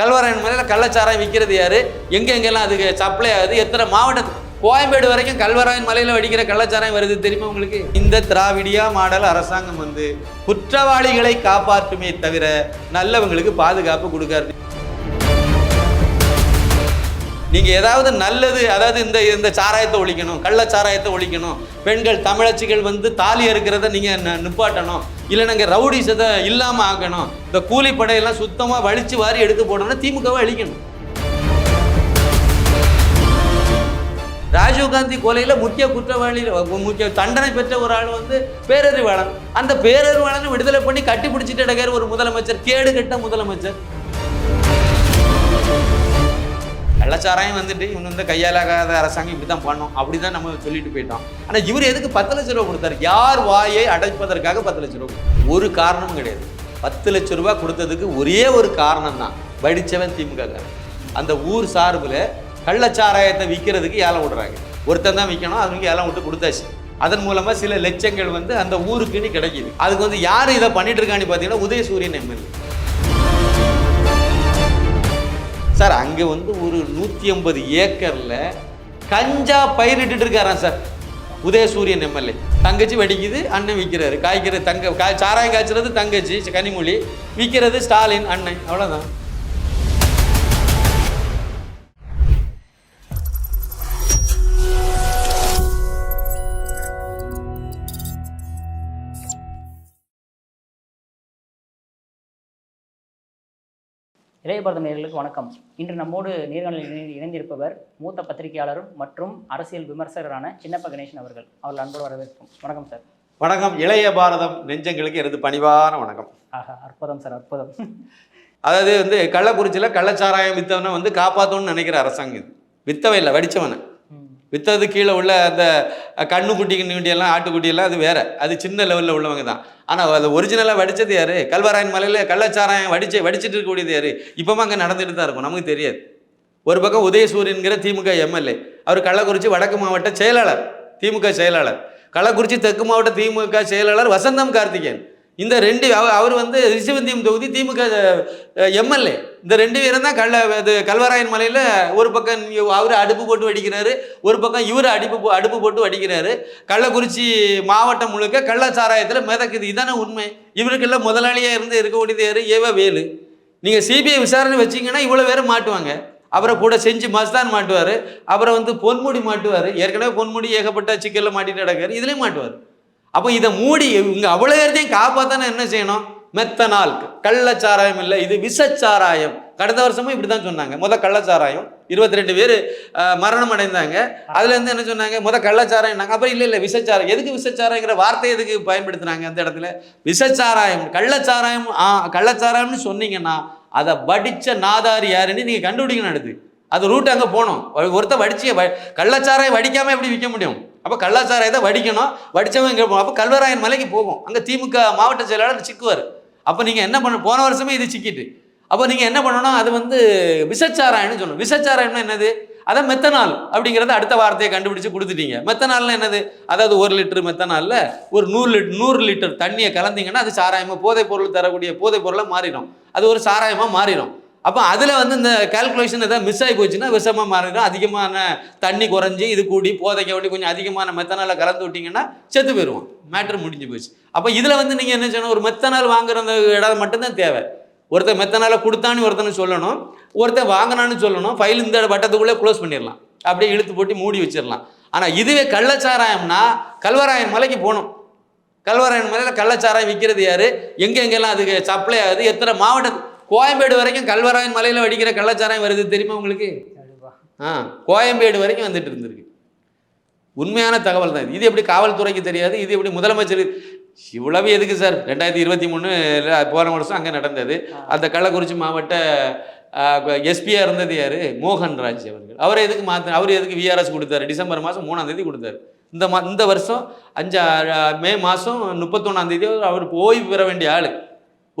கல்வராயன் மலையில் கள்ளச்சாராயம் விற்கிறது யார்? எங்கெங்கெல்லாம் அதுக்கு சப்ளை ஆகுது? எத்தனை மாவட்டம் கோயம்பேடு வரைக்கும் கல்வராயன் மலையில் வெடிக்கிற கள்ளச்சாராயம் வருது தெரியுமா உங்களுக்கு? இந்த திராவிடியா மாடல் அரசாங்கம் வந்து குற்றவாளிகளை காப்பாற்றுமே தவிர நல்லவங்களுக்கு பாதுகாப்பு கொடுக்காது. நீங்கள் ஏதாவது நல்லது அதாவது இந்த இந்த சாராயத்தை ஒழிக்கணும் கள்ளச்சாராயத்தை ஒழிக்கணும் பெண்கள் தமிழச்சிகள் வந்து தாலி இருக்கிறத நீங்கள் ந- நிப்பாட்டணும். இல்லை நாங்க ரவுடிசத்தை இல்லாமல் ஆக்கணும். இந்த கூலிப்படையெல்லாம் சுத்தமாக வலிச்சு வாரி எடுத்து போடணும்னா திமுகவை அழிக்கணும். ராஜீவ்காந்தி கொலையில் முக்கிய குற்றவாளி முக்கிய தண்டனை பெற்ற ஒரு ஆள் வந்து பேரறிவாளன். அந்த பேரறிவாளனை விடுதலை பண்ணி கட்டி பிடிச்சிட்டு இடக்காரு ஒரு முதலமைச்சர் கேடு கெட்ட முதலமைச்சர். கள்ளச்சாராயம் வந்துட்டு இவங்க வந்து கையாலாகாத அரசாங்கம் இப்படி தான் பண்ணோம் அப்படி தான் நம்ம சொல்லிட்டு போயிட்டோம் ஆனால் இவர் எதுக்கு பத்து லட்ச ரூபா கொடுத்தாரு? யார் வாயை அடைப்பதற்காக பத்து லட்ச ரூபா ஒரு காரணமும் கிடையாது. பத்து லட்ச ரூபா கொடுத்ததுக்கு ஒரே ஒரு காரணம் தான் படித்தவன் திமுக அந்த ஊர் சார்பில் கள்ளச்சாராயத்தை விற்கிறதுக்கு ஏலம் விடுறாங்க. ஒருத்தன் தான் விற்கணும் அவங்க ஏலம் விட்டு கொடுத்தாச்சு. அதன் மூலமாக சில லட்சங்கள் வந்து அந்த ஊருக்குன்னு கிடைக்குது. அதுக்கு வந்து யார் இதை பண்ணிட்டு இருக்கான்னு பார்த்தீங்கன்னா உதயசூரியன் எம்எல்ஏ. சார் அங்கே வந்து ஒரு நூற்றி ஐம்பது ஏக்கரில் கஞ்சா பயிரிட்டு இருக்காராம் சார். உதயசூரியன் எம்எல்ஏ. தங்கச்சி வெடிக்குது அண்ணன் விற்கிறாரு காய்க்கிறது தங்க காய் சாராயம் காய்ச்சறது தங்கச்சி கனிமொழி. விற்கிறது ஸ்டாலின் அண்ணன். அவ்வளோதான் இளையபாரதம் நேயர்களுக்கு வணக்கம். இன்று நம்மோடு நேர்காணலில் இணை- இணைந்திருப்பவர் மூத்த பத்திரிகையாளரும் மற்றும் அரசியல் விமர்சகரான சின்னப்ப கணேசன் அவர்கள். அவர்கள் அன்போடு வரவேற்போம். வணக்கம் சார். வணக்கம். இளைய பாரதம் நெஞ்சங்களுக்கு எனது பணிவான வணக்கம். ஆஹா அற்புதம் சார் அற்புதம். அதாவது வந்து கள்ளக்குறிச்சியில் கள்ளச்சாராயம் வித்தவனை வந்து காப்பாற்றணும்னு நினைக்கிற அரசாங்கம் இது. வித்தவன் இல்லை வடித்தவனை விற்றது வித்தது கீழே உள்ள அந்த கண்ணுக்குட்டி கிண்ணுக்குட்டி ஆட்டுக்குட்டியெல்லாம் அது வேற. அது சின்ன லெவலில் உள்ளவங்க தான். ஆனால் அது ஒரிஜினலாக வடித்தது யாரு? கல்வராயன் மலையில் கள்ளச்சாராயம் வடிச்சு வடிச்சிட்டு இருக்கக்கூடியது யாரு? இப்போமா அங்கே நடந்துட்டு தான் இருக்கும். நமக்கு தெரியாது. ஒரு பக்கம் உதயசூரியன்கிற திமுக எம்எல்ஏ. அவர் கள்ளக்குறிச்சி வடக்கு மாவட்ட செயலாளர். திமுக செயலாளர். கள்ளக்குறிச்சி தெற்கு மாவட்ட திமுக செயலாளர் வசந்தம் கார்த்திகேயன். இந்த ரெண்டு அவர் வந்து ரிஷிவந்தியம் தொகுதி திமுக எம்எல்ஏ. இந்த ரெண்டு பேரும் தான் கள்ள இது கல்வராயன் மலையில் ஒரு பக்கம் அவர் அடுப்பு போட்டு வடிக்கிறாரு ஒரு பக்கம் இவர் அடுப்பு அடுப்பு போட்டு வடிக்கிறாரு. கள்ளக்குறிச்சி மாவட்டம் முழுக்க கள்ளச்சாராயத்தில் மிதக்குது. இதானே உண்மை. இவருக்கெல்லாம் முதலாளியாக இருந்து இருக்கக்கூடியது யாரு? ஏவ வேலு. நீங்கள் சிபிஐ விசாரணை வச்சிங்கன்னா இவ்வளோ பேரும் மாட்டுவாங்க. அவரை கூட செஞ்சு மஸ்தான் மாட்டுவார். அப்புறம் வந்து பொன்முடி மாட்டுவார். ஏற்கனவே பொன்முடி ஏகப்பட்ட சிக்கலில் மாட்டிட்டு நடக்கார் இதுலேயும் மாட்டுவார். அப்போ இதை மூடி இங்கே அவ்வளோ பேர்த்தையும் காப்பாத்தானே என்ன செய்யணும்? மெத்தனால் கள்ளச்சாராயம் இல்லை இது விஷச்சாராயம். கடந்த வருஷமும் இப்படி தான் சொன்னாங்க. முத கள்ளச்சாராயம். இருபத்தி ரெண்டு பேர் மரணம் அடைந்தாங்க அதுல இருந்து என்ன சொன்னாங்க? முத கள்ளச்சாராயம் அப்புறம் இல்லை இல்லை விஷச்சாரம் எதுக்கு விஷச்சாராயங்கிற வார்த்தை எதுக்கு பயன்படுத்துனாங்க அந்த இடத்துல? விஷச்சாராயம். கள்ளச்சாராயம் ஆ கள்ளச்சாராயம்னு சொன்னீங்கன்னா அதை வடிச்ச நாதாரி யாருன்னு நீங்கள் கண்டுபிடிக்கணும் அடுத்து. அது ரூட் அங்கே போகணும். ஒருத்தர் வடிச்சு வ- கள்ளச்சாராயம் வடிக்காம எப்படி விற்க முடியும்? அப்போ கள்ளச்சாராயத்தை வடிக்கணும். வடிச்சவங்க இங்கே போகணும் அப்போ கல்வராயன் மலைக்கு போகும். அங்கே திமுக மாவட்ட செயலாளர் சிக்குவார். அப்போ நீங்கள் என்ன பண்ண போன வருஷமே இது சிக்கிட்டு. அப்போ நீங்கள் என்ன பண்ணணும் அது வந்து விஷச்சாராயம்னு சொல்லணும். விஷச்சாராயம்னா என்னது? அதான் மெத்தனால் அப்படிங்கிறத அடுத்த வார்த்தையை கண்டுபிடிச்சு கொடுத்துட்டீங்க. மெத்தனால்னா என்னது? அதாவது ஒரு லிட்டர் மெத்தனாலில் ஒரு நூறு லிட்டர் நூறு லிட்டர் தண்ணியை கலந்தீங்கன்னா அது சாராயமாக போதைப் பொருள் தரக்கூடிய போதைப் பொருளாக மாறிடும். அது ஒரு சாராயமாக மாறிடும். அப்போ அதில் வந்து இந்த கால்குலேஷன் எதாவது மிஸ் ஆகி போச்சுன்னா விஷமாக மாறிடும் அதிகமான தண்ணி குறைஞ்சி இது கூடி போதைக்க வேண்டி கொஞ்சம் அதிகமான மெத்தனால் கலந்து விட்டிங்கன்னா செத்து போயிடுவோம் மேட்ரு முடிஞ்சு போச்சு. அப்போ இதில் வந்து நீங்கள் என்ன செய்யணும்? ஒரு மெத்தனால் வாங்குற அந்த இடம் மட்டும்தான் தேவை. ஒருத்தன் மெத்தனால கொடுத்தான்னு ஒருத்தனை சொல்லணும். ஒருத்தன் வாங்கினான்னு சொல்லணும். ஃபைல் இந்த வட்டத்துக்குள்ளே க்ளோஸ் பண்ணிடலாம். அப்படியே இழுத்து போட்டு மூடி வச்சிடலாம். ஆனால் இதுவே கள்ளச்சாராயம்னா கல்வராயன் மலைக்கு போகணும். கல்வராயன் மலையில் கள்ளச்சாராயம் விற்கிறது யார்? எங்கெங்கெல்லாம் அதுக்கு சப்ளை ஆகுது? எத்தனை மாவட்டம் கோயம்பேடு வரைக்கும் கல்வராயன் மலையில் வடிக்கிற கள்ளச்சாராயம் வருது தெரியுமா உங்களுக்கு. ஆ கோயம்பேடு வரைக்கும் வந்துட்டு இருந்திருக்கு. உண்மையான தகவல் தான் இது. இது எப்படி காவல்துறைக்கு தெரியாது இது எப்படி முதலமைச்சர் இவ்வளவு எதுக்கு சார்? ரெண்டாயிரத்தி இருபத்தி மூணு போன வருஷம் அங்கே நடந்தது. அந்த கள்ளக்குறிச்சி மாவட்ட எஸ்பியாக இருந்தது யார்? மோகன்ராஜ் அவர்கள். அவரை எதுக்கு மாற்ற அவர் எதுக்கு விஆர்எஸ் கொடுத்தாரு? டிசம்பர் மாதம் மூணாம் தேதி கொடுத்தாரு. இந்த மா இந்த வருஷம் அஞ்சா மே மாதம் முப்பத்தொன்னாம் தேதி அவர் ஓய்வு பெற வேண்டிய ஆள்.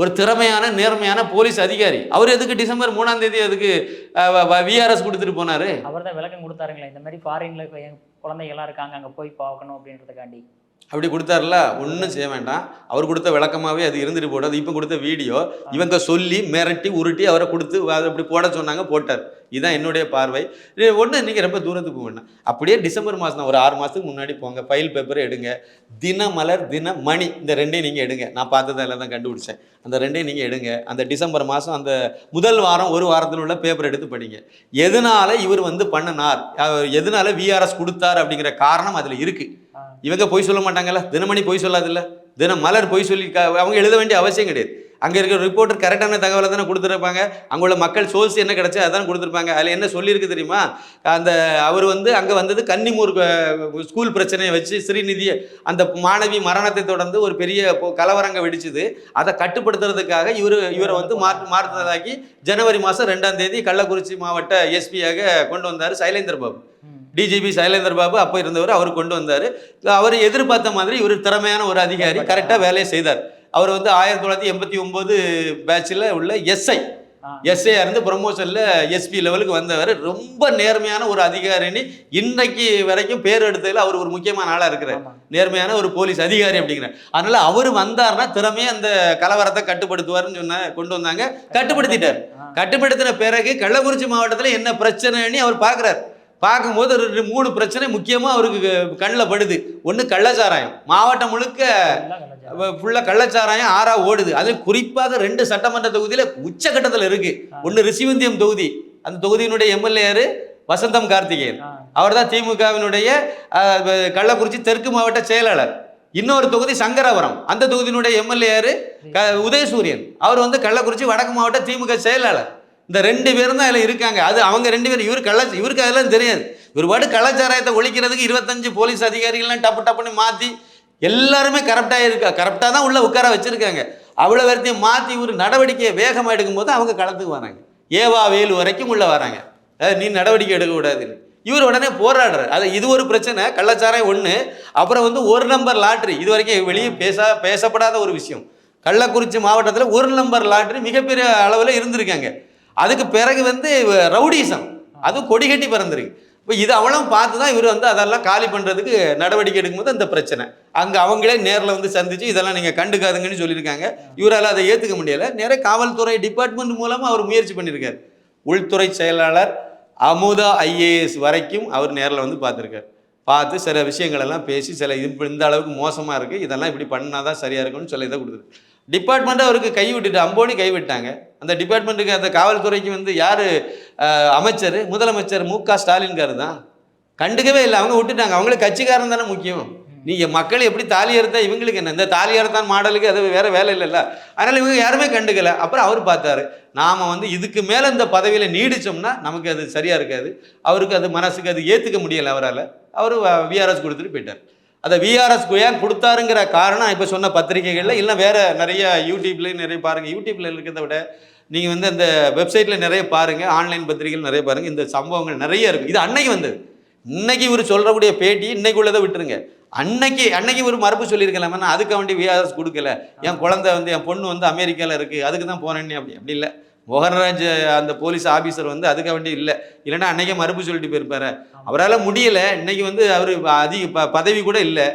ஒரு திறமையான நேர்மையான போலீஸ் அதிகாரி. அவர் எதுக்கு டிசம்பர் மூணாம் தேதி அதுக்கு விஆர்எஸ் கொடுத்துட்டு போனாரு? அவர் தான் விளக்கம் கொடுத்தாருங்களே இந்த மாதிரி ஃபாரின்ல என் குழந்தைகள்லாம் இருக்காங்க அங்க போய் பார்க்கணும் அப்படின்றதுக்காண்டி. அப்படி கொடுத்தாருல ஒன்றும் செய்ய வேண்டாம். அவர் கொடுத்த விளக்கமாகவே அது இருந்துட்டு போடாது இப்போ கொடுத்த வீடியோ. இவங்க சொல்லி மிரட்டி உருட்டி அவரை கொடுத்து அதை அப்படி போட சொன்னாங்க போட்டார். இதுதான் என்னுடைய பார்வை. ஒன்று நீங்கள் ரொம்ப தூரத்துக்கு போக வேண்டாம் அப்படியே டிசம்பர் மாதம் ஒரு ஆறு மாதத்துக்கு முன்னாடி போங்க. ஃபைல் பேப்பரை எடுங்க. தினமலர் தின மணி இந்த ரெண்டையும் நீங்கள் எடுங்க. நான் பார்த்ததெல்லாம் தான் கண்டுபிடிச்சேன். அந்த ரெண்டையும் நீங்கள் எடுங்க. அந்த டிசம்பர் மாதம் அந்த முதல் வாரம் ஒரு வாரத்தில் உள்ள பேப்பர் எடுத்து படிங்க. எதனால இவர் வந்து பண்ணினார்? அவர் எதனால விஆர்எஸ் கொடுத்தார் அப்படிங்கிற காரணம் அதில் இருக்குது இவங்க பொய் சொல்ல மாட்டாங்கல்ல? தினமணி பொய் சொல்லாதுல்ல? தினம் மலர் பொய் சொல்லி அவங்க எழுத வேண்டிய அவசியம் கிடையாது. அங்கே இருக்கிற ரிப்போர்ட்டர் கரெக்டான தகவலை தானே கொடுத்துருப்பாங்க. அங்கே உள்ள மக்கள் சோர்ஸ் என்ன கிடைச்சா அதான் கொடுத்துருப்பாங்க. அதில் என்ன சொல்லியிருக்கு தெரியுமா? அந்த அவர் வந்து அங்கே வந்தது கன்னிமூர் ஸ்கூல் பிரச்சனையை வச்சு ஸ்ரீநிதியை அந்த மாணவி மரணத்தை தொடர்ந்து ஒரு பெரிய பொ- கலவரங்க வெடிச்சுது. அதை கட்டுப்படுத்துறதுக்காக இவர் இவரை வந்து மாற்று மாற்றுறதாக்கி ஜனவரி மாதம் ரெண்டாம் தேதி கள்ளக்குறிச்சி மாவட்ட எஸ்பியாக கொண்டு வந்தார் சைலேந்தர் பாபு டிஜிபி சைலேந்தர் பாபு அப்போ இருந்தவர் அவர் கொண்டு வந்தார். அவர் எதிர்பார்த்த மாதிரி இவர் திறமையான ஒரு அதிகாரி கரெக்டாக வேலையை செய்தார். அவர் வந்து ஆயிரத்தி தொள்ளாயிரத்தி எண்பத்தி ஒம்பது பேட்சில் உள்ள எஸ்ஐ. எஸ்ஐ இருந்து ப்ரொமோஷனில் எஸ்பி லெவலுக்கு வந்தவர். ரொம்ப நேர்மையான ஒரு அதிகாரின்னு இன்னைக்கு வரைக்கும் பேர் எடுத்ததில் அவர் ஒரு முக்கியமான ஆளாக இருக்கிறார். நேர்மையான ஒரு போலீஸ் அதிகாரி அப்படிங்கிற அதனால அவர் வந்தார்னா திறமையாக அந்த கலவரத்தை கட்டுப்படுத்துவார்னு சொன்ன கொண்டு வந்தாங்க. கட்டுப்படுத்திட்டார். கட்டுப்படுத்தின பிறகு கள்ளக்குறிச்சி மாவட்டத்தில் என்ன பிரச்சனைன்னு அவர் பார்க்குறாரு. பார்க்கும்போது ரெண்டு மூணு பிரச்சனை முக்கியமாக அவருக்கு கண்ணில் படுது. ஒன்று கள்ளச்சாராயம். மாவட்டம் முழுக்க. ஃபுல்லாக கள்ளச்சாராயம் ஆறா ஓடுது. அது குறிப்பாக ரெண்டு சட்டமன்ற தொகுதியில் உச்சகட்டத்தில் இருக்கு. ஒன்று ரிஷிவந்தியம் தொகுதி. அந்த தொகுதியினுடைய எம்எல்ஏ யாரு? வசந்தம் கார்த்திகேயன். அவர் தான் திமுகவினுடைய கள்ளக்குறிச்சி தெற்கு மாவட்ட செயலாளர். இன்னொரு தொகுதி சங்கராபுரம் அந்த தொகுதியினுடைய எம்எல்ஏ யாரு? உதயசூரியன். அவர் வந்து கள்ளக்குறிச்சி வடக்கு மாவட்ட திமுக செயலாளர். இந்த ரெண்டு பேரும் தான் அதில் இருக்காங்க. அது அவங்க ரெண்டு பேரும் இவர் கள்ள இவருக்கு அதெல்லாம் தெரியாது. இவர் பாட்டு கலாச்சாரத்தை ஒழிக்கிறதுக்கு இருபத்தஞ்சு போலீஸ் அதிகாரிகள்லாம் டப்பு டப்புன்னு மாற்றி எல்லாருமே கரெக்டாக இருக்கா கரெக்டாக தான் உள்ளே உட்கார வச்சுருக்காங்க. அவ்வளோ பேர்த்தையும் மாற்றி ஒரு நடவடிக்கையை வேகமாக எடுக்கும்போது அவங்க களத்துக்கு வராங்க. ஏவா வேலு வரைக்கும் உள்ளே வராங்க. நீ நடவடிக்கை எடுக்கக்கூடாதுன்னு இவர் உடனே போராடுறார். அது இது ஒரு பிரச்சனை கள்ளச்சாராயம் ஒன்று அப்புறம் வந்து ஒரு நம்பர் லாட்ரி இது வரைக்கும் வெளியே பேசா பேசப்படாத ஒரு விஷயம். கள்ளக்குறிச்சி மாவட்டத்தில் ஒரு நம்பர் லாட்ரி மிகப்பெரிய அளவில் இருந்திருக்காங்க. அதுக்கு பிறகு வந்து ரவுடிசம். அதுவும் கொடி கட்டி பிறந்திருக்கு. இப்போ இது அவளும் பார்த்து தான் இவர் வந்து அதெல்லாம் காலி பண்ணுறதுக்கு நடவடிக்கை எடுக்கும்போது அந்த பிரச்சனை. அங்கே அவங்களே நேரில் வந்து சந்திச்சு இதெல்லாம் நீங்கள் கண்டுக்காதுங்கன்னு சொல்லியிருக்காங்க. இவரால் அதை ஏற்றுக்க முடியலை. நிறைய காவல்துறை டிபார்ட்மெண்ட் மூலமாக அவர் முயற்சி பண்ணியிருக்காரு. உள்துறை செயலாளர் அமுதா ஐஏஎஸ் வரைக்கும் அவர் நேரில் வந்து பார்த்துருக்காரு. பார்த்து சில விஷயங்கள் எல்லாம் பேசி சில இது இந்த அளவுக்கு மோசமாக இருக்குது இதெல்லாம் இப்படி பண்ணால் தான் சரியாக இருக்கும்னு சொல்லி இதை கொடுத்துருக்கு. டிபார்ட்மெண்ட்டை அவருக்கு கைவிட்டுட்டு அம்போனி கைவிட்டாங்க அந்த டிபார்ட்மெண்ட்டுக்கு அந்த காவல்துறைக்கு வந்து யார் அமைச்சர்? முதலமைச்சர் மு க ஸ்டாலின்காரு தான். கண்டுக்கவே இல்லை. அவங்க விட்டுட்டாங்க. அவங்களுக்கு கட்சிக்காரன் தானே முக்கியம். நீங்கள் மக்கள் எப்படி தாலி அறுத்தா இவங்களுக்கு என்ன? இந்த தாலி அறுத்தான் மாடலுக்கு அது வேறு வேலை இல்லைல்ல. அதனால் இவங்க யாருமே கண்டுக்கல. அப்புறம் அவர் பார்த்தாரு. நாம் வந்து இதுக்கு மேலே இந்த பதவியில் நீடித்தோம்னா நமக்கு அது சரியாக இருக்காது. அவருக்கு அது மனசுக்கு அது ஏற்றுக்க முடியலை அவரால். அவர் விஆர்எஸ் கொடுத்துட்டு போயிட்டார். அதை விஆர்எஸ்க்கு ஏன் கொடுத்தாருங்கிற காரணம் இப்போ சொன்ன பத்திரிகைகளில் இல்லை வேறு நிறைய யூடியூப்லேயும் நிறைய பாருங்கள் யூடியூப்பில் இருக்கிறத விட நீங்கள் வந்து அந்த வெப்சைட்டில் நிறைய பாருங்கள் ஆன்லைன் பத்திரிகைகள் நிறைய பாருங்கள் இந்த சம்பவங்கள் நிறைய இருக்குது இது அன்னைக்கு வந்தது. இன்னைக்கு இவர் சொல்கிறக்கூடிய பேட்டி இன்னைக்கு உள்ளதை விட்டுருங்க. அன்னைக்கு அன்னைக்கு ஒரு மறுப்பு சொல்லியிருக்கலாமே நான் அதுக்கு வேண்டி விஆர்எஸ் கொடுக்கல. என் குழந்தை வந்து என் பொண்ணு வந்து அமெரிக்காவில் இருக்குது அதுக்கு தான் போனேன்னு அப்படி அப்படி இல்லை. மோகன்ராஜ் அந்த போலீஸ் ஆஃபீஸர் வந்து அதுக்காக வேண்டிய இல்லை. இல்லைன்னா அன்னைக்கே மறுப்பு சொல்லிட்டு போயிருப்பாரு. அவரால் முடியலை. இன்னைக்கு வந்து அவர் அதிக ப பதவி கூட இல்லை.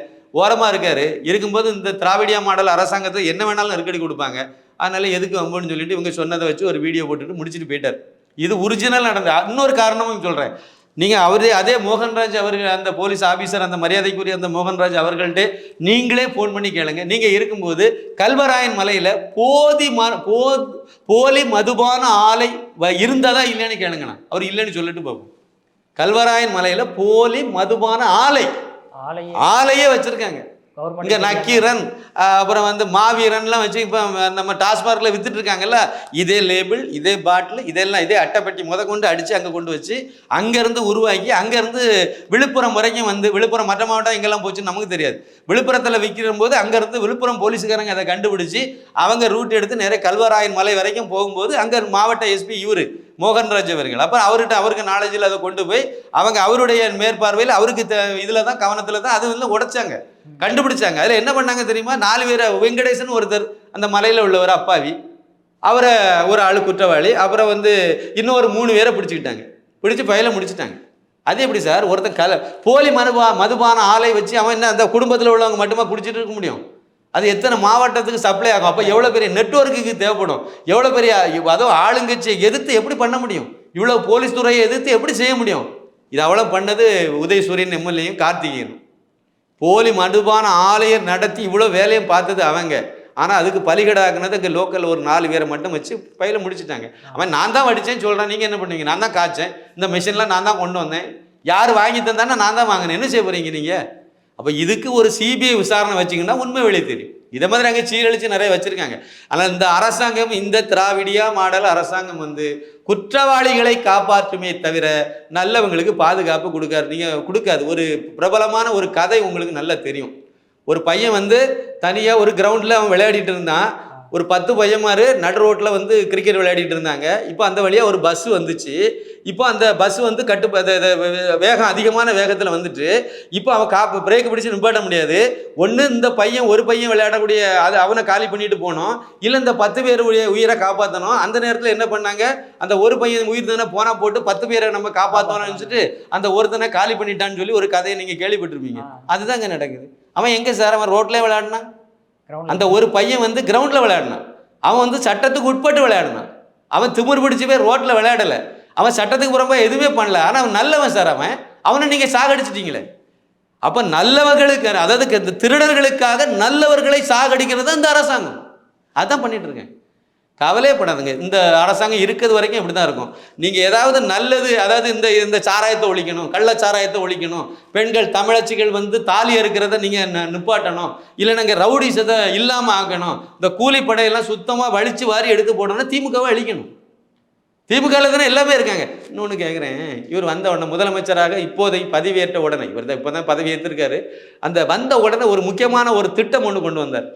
ஓரமாக இருக்கார். இருக்கும்போது இந்த திராவிடியா மாடல் அரசாங்கத்தை என்ன வேணாலும் நெருக்கடி கொடுப்பாங்க. அதனால எதுக்கு வம்புன்னு சொல்லிட்டு இவங்க சொன்னதை வச்சு ஒரு வீடியோ போட்டுட்டு முடிச்சுட்டு போயிட்டார். இது ஒரிஜினல் நடந்த இன்னொரு காரணமும் சொல்கிறேன் நீங்கள் அவரே அதே மோகன்ராஜ் அவர்கள் அந்த போலீஸ் ஆபீசர் அந்த மரியாதைக்குரிய அந்த மோகன்ராஜ் அவர்கள்ட்ட நீங்களே ஃபோன் பண்ணி கேளுங்க. நீங்கள் இருக்கும்போது கல்வராயன் மலையில் போதி ம போ போலி மதுபான ஆலை வ- இருந்ததா இல்லைன்னு கேளுங்கண்ணா. அவர் இல்லைன்னு சொல்லிட்டு பார்ப்போம் கல்வராயன் மலையில் போலி மதுபான ஆலை. ஆலையே. ஆலையே வச்சுருக்காங்க. இங்கே நக்கீரன் அப்புறம் வந்து மாவீரன்லாம் வச்சு இப்போ நம்ம டாஸ்மார்க்கில் வித்துட்டு இருக்காங்கல்ல இதே லேபிள் இதே பாட்டில் இதெல்லாம் இதே அட்டைப்பட்டி முத கொண்டு அடித்து அங்கே கொண்டு வச்சு அங்கேருந்து உருவாக்கி அங்கேருந்து விழுப்புரம் வரைக்கும் வந்து விழுப்புரம் மற்ற மாவட்டம் எங்கெல்லாம் போச்சுன்னு நமக்கு தெரியாது. விழுப்புரத்தில் விற்கிற போது அங்கேருந்து விழுப்புரம் போலீஸுக்காரங்க அதை கண்டுபிடிச்சி அவங்க ரூட் எடுத்து நிறைய கல்வராயன் மலை வரைக்கும் போகும்போது அங்கே மாவட்ட எஸ்பி இவர். மோகன்ராஜ் அவர்கள். அப்போ அவர்கிட்ட அவருக்கு நாலேஜில் அதை கொண்டு போய் அவங்க அவருடைய மேற்பார்வையில் அவருக்கு இதில் தான் கவனத்தில் தான் அது வந்து உடைச்சாங்க. கண்டுபிடிச்சாங்க. அதில் என்ன பண்ணாங்க தெரியுமா? நாலு பேர் வெங்கடேசன் ஒருத்தர் அந்த மலையில் உள்ளவர் அப்பாவி. அவரை ஒரு ஆள் குற்றவாளி. அப்புறம் வந்து இன்னொரு மூணு பேரை பிடிச்சிக்கிட்டாங்க. பிடிச்சி பயில முடிச்சிட்டாங்க. அது எப்படி சார்? ஒருத்தன் கல போலி மதுபா மதுபான ஆலை வச்சு அவன் என்ன அந்த குடும்பத்தில் உள்ளவங்க மட்டுமா குடிச்சிட்டு இருக்க முடியும்? அது எத்தனை மாவட்டத்துக்கு சப்ளை ஆகும்? அப்போ எவ்வளோ பெரிய நெட்வொர்க்குக்கு தேவைப்படும்? எவ்வளோ பெரிய அதுவும் ஆளுங்கட்சியை எதிர்த்து எப்படி பண்ண முடியும்? இவ்வளோ போலீஸ் துறையை எதிர்த்து எப்படி செய்ய முடியும்? இது அவ்வளோ பண்ணது உதயசூரியன் எம்எல்ஏயும் கார்த்திகேயனும் போலி மதுபான ஆலையை நடத்தி இவ்வளோ வேலையும் பார்த்தது அவங்க. ஆனால் அதுக்கு பலிகடாக்குனது இங்கே லோக்கல் ஒரு நாலு பேரை மட்டும் வச்சு பையில முடிச்சுட்டாங்க. அவன் நான் தான் வடித்தேன்னு சொல்கிறேன் நீங்கள் என்ன பண்ணுவீங்க? நான் தான் காய்ச்சேன். இந்த மிஷின்லாம் நான் தான் கொண்டு வந்தேன். யார் வாங்கி தந்தானே நான் தான் வாங்கினேன். என்ன செய்ய போகிறீங்க நீங்கள் அப்போ இதுக்கு ஒரு சிபிஐ விசாரணை வச்சிங்கன்னா உண்மை வெளியே தெரியும். இதை மாதிரி அங்கே சீரழிச்சு நிறைய வச்சுருக்காங்க. ஆனால் இந்த அரசாங்கம் இந்த திராவிடியா மாடல் அரசாங்கம் வந்து குற்றவாளிகளை காப்பாற்றுமே தவிர நல்லவங்களுக்கு பாதுகாப்பு கொடுக்காது. நீங்கள் கொடுக்காது. ஒரு பிரபலமான ஒரு கதை உங்களுக்கு நல்லா தெரியும். ஒரு பையன் வந்து தனியாக ஒரு கிரவுண்டில் அவன் விளையாடிட்டு இருந்தான். ஒரு பத்து பையன்மாரு நடு ரோட்டில் வந்து கிரிக்கெட் விளையாடிட்டு இருந்தாங்க. இப்போ அந்த வழியாக ஒரு பஸ் வந்துச்சு. இப்போ அந்த பஸ் வந்து கட்டு வேகம் அதிகமான வேகத்தில் வந்துட்டு இப்போ அவன் கா பிரேக் பிடிச்சு நிப்பாட்ட முடியாது. ஒன்று இந்த பையன் ஒரு பையன் விளையாடக்கூடிய அது அவனை காலி பண்ணிட்டு போனோம். இல்லை இந்த பத்து பேர் உயிரை காப்பாற்றணும் அந்த நேரத்தில் என்ன பண்ணாங்க? அந்த ஒரு பையன் உயிர் தானே போனா போட்டு பத்து பேரை நம்ம காப்பாற்றணும்னு நினச்சிட்டு அந்த ஒருத்தனை காலி பண்ணிட்டான்னு சொல்லி ஒரு கதையை நீங்கள் கேள்விப்பட்டிருப்பீங்க. அதுதான் இங்கே நடக்குது. அவன் எங்கே சார்? அவன் ரோட்லேயே விளையாடினான்? அந்த ஒரு பையன் வந்து கிரவுண்டில் விளையாடினான். அவன் வந்து சட்டத்துக்கு உட்பட்டு விளையாடினான். அவன் திமிர் பிடிச்சி போய் ரோட்டில் விளையாடலை. அவன் சட்டத்துக்கு புறம்பா எதுவுமே பண்ணல. ஆனால் அவன் நல்லவன் சார் அவன். அவனை நீங்கள் சாகடிச்சிட்டீங்களே. அப்போ நல்லவர்களுக்கு அதாவது இந்த திருடர்களுக்காக நல்லவர்களை சாகடிக்கிறது தான் இந்த அரசாங்கம். அதான் பண்ணிட்டு இருக்கேன். கவலையப்படாதுங்க இந்த அரசாங்கம் இருக்கிறது வரைக்கும் இப்படி தான் இருக்கும். நீங்கள் ஏதாவது நல்லது அதாவது இந்த இந்த சாராயத்தை ஒழிக்கணும் கள்ள சாராயத்தை ஒழிக்கணும் பெண்கள் தமிழச்சிகள் வந்து தாலி இருக்கிறத நீங்கள் நிப்பாட்டணும் இல்லை நாங்கள் ரவுடிசத்தை இல்லாமல் ஆக்கணும் இந்த கூலிப்படையெல்லாம் சுத்தமாக வலிச்சு வாரி எடுத்து போடணும்னா திமுகவை அழிக்கணும். திமுகவில் தானே எல்லாமே இருக்காங்க. இன்னொன்று கேட்குறேன் இவர் வந்த உடனே முதலமைச்சராக இப்போதை பதவியேற்ற உடனே இவர் தான் இப்போ தான் பதவி ஏற்றிருக்காரு அந்த வந்த உடனே ஒரு முக்கியமான ஒரு திட்டம் ஒன்று கொண்டு வந்தார்.